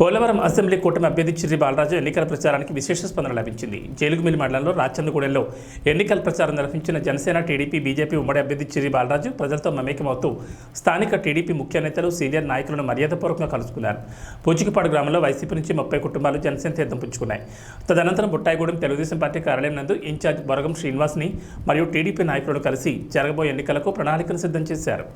Polavaram assembly కూటమి అభ్యర్థి చిర్రి బాలరాజు ఎన్నికల ప్రచారానికి విశేష స్పందన లభించింది. జేలుగుమిల్లి మండలంలో రాచందగూడెంలో ఎన్నికల ప్రచారం నిర్వహించిన జనసేన టీడీపీ బీజేపీ ఉమ్మడి అభ్యర్థి చిర్రి బాలరాజు ప్రజలతో మమేకమవుతూ స్థానిక టీడీపీ ముఖ్య నేతలు సీనియర్ నాయకులను మర్యాదపూర్వకంగా కలుసుకున్నారు. పూచికపాడు గ్రామంలో వైసీపీ నుంచి ముప్పై కుటుంబాలు జనసేన తీర్థం పుచ్చుకున్నాయి. తదనంతరం బుట్టాయిగూడెం తెలుగుదేశం పార్టీ కార్యాలయం నందు ఇన్ఛార్జ్ బొరగం శ్రీనివాస్ని మరియు టీడీపీ నాయకులను కలిసి జరగబోయే ఎన్నికలకు ప్రణాళికలు సిద్ధం చేశారు.